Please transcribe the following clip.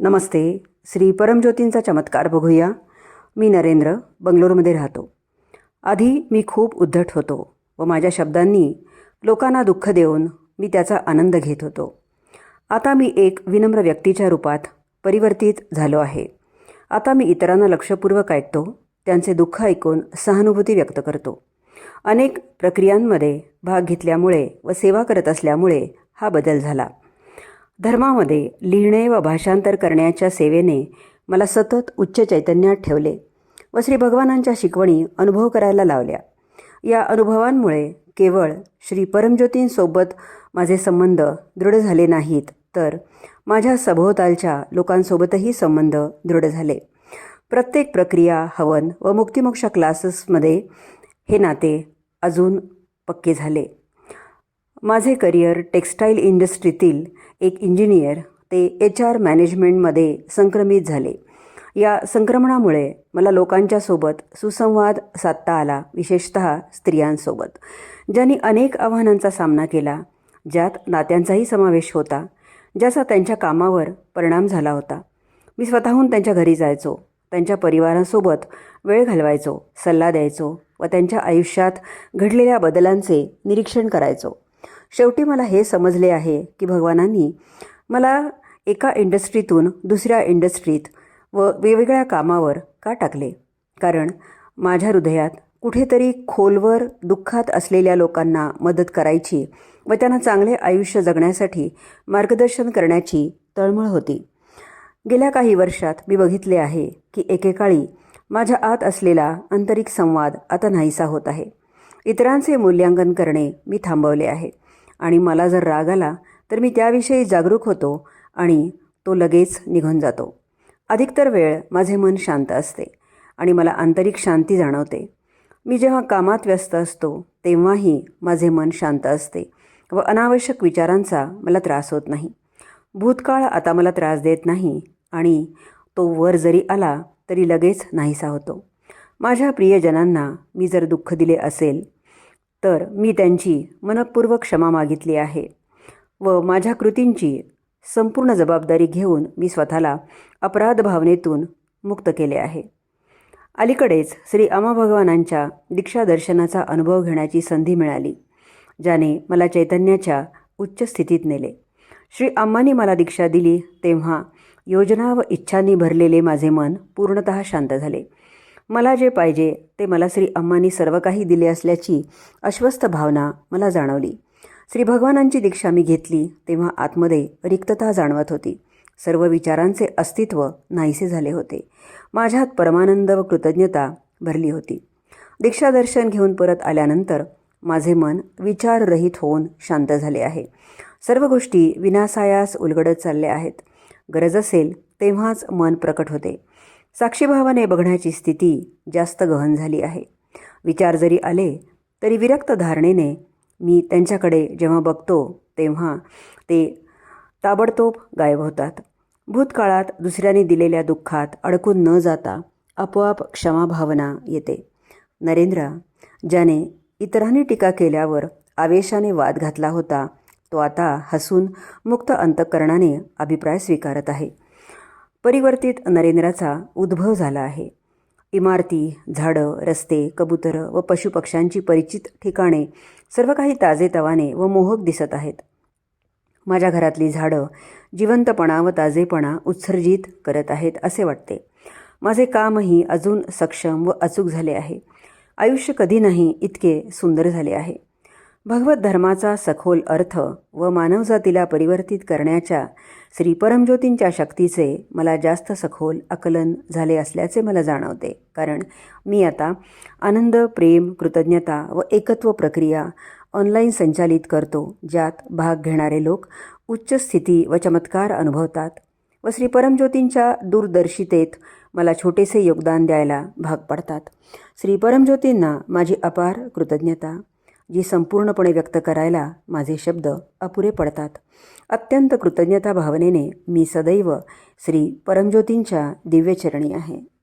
नमस्ते. श्री परमज्योतींचा चमत्कार बघूया. मी नरेंद्र बंगलोरमध्ये राहतो. आधी मी खूप उद्धट होतो व माझ्या शब्दांनी लोकांना दुःख देऊन मी त्याचा आनंद घेत होतो. आता मी एक विनम्र व्यक्तीच्या रूपात परिवर्तित झालो आहे. आता मी इतरांना लक्षपूर्वक ऐकतो त्यांचे दुःख ऐकून सहानुभूती व्यक्त करतो. अनेक प्रक्रियांमध्ये भाग घेतल्यामुळे व सेवा करत असल्यामुळे हा बदल झाला. धर्मामध्ये लिहिणे व भाषांतर करण्याच्या सेवेने मला सतत उच्च चैतन्यात ठेवले व श्री भगवानांच्या शिकवणी अनुभव करायला लावल्या. या अनुभवांमुळे केवळ श्री परमज्योतींसोबत माझे संबंध दृढ झाले नाहीत तर माझ्या सभोवतालच्या लोकांसोबतही संबंध दृढ झाले. प्रत्येक प्रक्रिया हवन व मुक्तिमोक्ष क्लासेसमध्ये हे नाते अजून पक्के झाले. माझे करिअर टेक्स्टाईल इंडस्ट्रीतील एक इंजिनियर ते एच आर मॅनेजमेंटमध्ये संक्रमित झाले. या संक्रमणामुळे मला लोकांच्या सोबत सुसंवाद साधता आला विशेषत स्त्रियांसोबत. ज्यांनी अनेक आव्हानांचा सामना केला ज्यात नात्यांचाही समावेश होता ज्याचा त्यांच्या कामावर परिणाम झाला होता. मी स्वतःहून त्यांच्या घरी जायचो त्यांच्या परिवारासोबत वेळ घालवायचो सल्ला द्यायचो व त्यांच्या आयुष्यात घडलेल्या बदलांचे निरीक्षण करायचो. शेवटी मला हे समजले आहे की भगवानांनी मला एका इंडस्ट्रीतून दुसऱ्या इंडस्ट्रीत व वेगवेगळ्या कामावर का टाकले? कारण माझ्या हृदयात कुठेतरी खोलवर दुःखात असलेल्या लोकांना मदत करायची व त्यांना चांगले आयुष्य जगण्यासाठी मार्गदर्शन करण्याची तळमळ होती. गेल्या काही वर्षात मी बघितले आहे की एकेकाळी माझ्या आत असलेला आंतरिक संवाद आता नाहीसा होत आहे. इतरांचे मूल्यांकन करणे मी थांबवले आहे. आणि मला जर राग आला तर मी त्याविषयी जागरूक होतो आणि तो लगेच निघून जातो. अधिकतर वेळ माझे मन शांत असते आणि मला आंतरिक शांती जाणवते. मी जेव्हा कामात व्यस्त असतो तेव्हाही माझे मन शांत असते व अनावश्यक विचारांचा मला त्रास होत नाही. भूतकाळ आता मला त्रास देत नाही आणि तो वर जरी आला तरी लगेच नाहीसा होतो. माझ्या प्रियजनांना मी जर दुःख दिले असेल तर मी त्यांची मनपूर्वक क्षमा मागितली आहे व माझ्या कृतींची संपूर्ण जबाबदारी घेऊन मी स्वतःला अपराध भावनेतून मुक्त केले आहे. अलीकडेच श्री अमा भगवानांच्या दीक्षा दर्शनाचा अनुभव घेण्याची संधी मिळाली ज्याने मला चैतन्याच्या उच्च स्थितीत नेले. श्री अम्मांनी मला दीक्षा दिली तेव्हा योजना व इच्छांनी भरलेले माझे मन पूर्णत शांत झाले. मला जे पाहिजे ते मला श्री अम्मांनी सर्व काही दिले असल्याची अस्वस्थ भावना मला जाणवली. श्री भगवानांची दीक्षा मी घेतली तेव्हा आतमध्ये रिक्तता जाणवत होती. सर्व विचारांचे अस्तित्व नाहीसे झाले होते. माझ्यात परमानंद व कृतज्ञता भरली होती. दीक्षा दर्शन घेऊन परत आल्यानंतर माझे मन विचाररहित होऊन शांत झाले आहे. सर्व गोष्टी विनासायास उलगडत चालल्या आहेत. गरज असेल तेव्हाच मन प्रकट होते. साक्षीभावाने बघण्याची स्थिती जास्त गहन झाली आहे. विचार जरी आले तरी विरक्त धारणेने मी त्यांच्याकडे जेव्हा बघतो तेव्हा ते ताबडतोब गायब होतात. भूतकाळात दुसऱ्याने दिलेल्या दुःखात अडकून न जाता आपोआप क्षमाभावना येते. नरेंद्र ज्याने इतरांनी टीका केल्यावर आवेशाने वाद घातला होता तो आता हसून मुक्त अंतकरणाने अभिप्राय स्वीकारत आहे. परिवर्तित नरेंद्राचा उद्भव झाला आहे. इमारती झाडं रस्ते कबुतरं व पशुपक्ष्यांची परिचित ठिकाणे सर्व काही ताजेतवाने व मोहक दिसत आहेत. माझ्या घरातली झाडं जिवंतपणा व ताजेपणा उत्सर्जित करत आहेत असे वाटते. माझे कामही अजून सक्षम व अचूक झाले आहे. आयुष्य कधी नाही इतके सुंदर झाले आहे. भगवत धर्माचा सखोल अर्थ व मानवजातीला परिवर्तित करण्याच्या श्री परमज्योतींच्या शक्तीचे मला जास्त सखोल आकलन झाले असल्याचे मला जाणवते. कारण मी आता आनंद प्रेम कृतज्ञता व एकत्व प्रक्रिया ऑनलाईन संचालित करतो ज्यात भाग घेणारे लोक उच्च स्थिती व चमत्कार अनुभवतात व श्री परमज्योतींच्या दूरदर्शितेत मला छोटेसे योगदान द्यायला भाग पडतात. श्री परमज्योतींना माझी अपार कृतज्ञता जी संपूर्णपणे व्यक्त करायला माझे शब्द अपुरे पडतात. अत्यंत कृतज्ञता भावनेने मी सदैव श्री परमज्योतींच्या दिव्यचरणी आहे.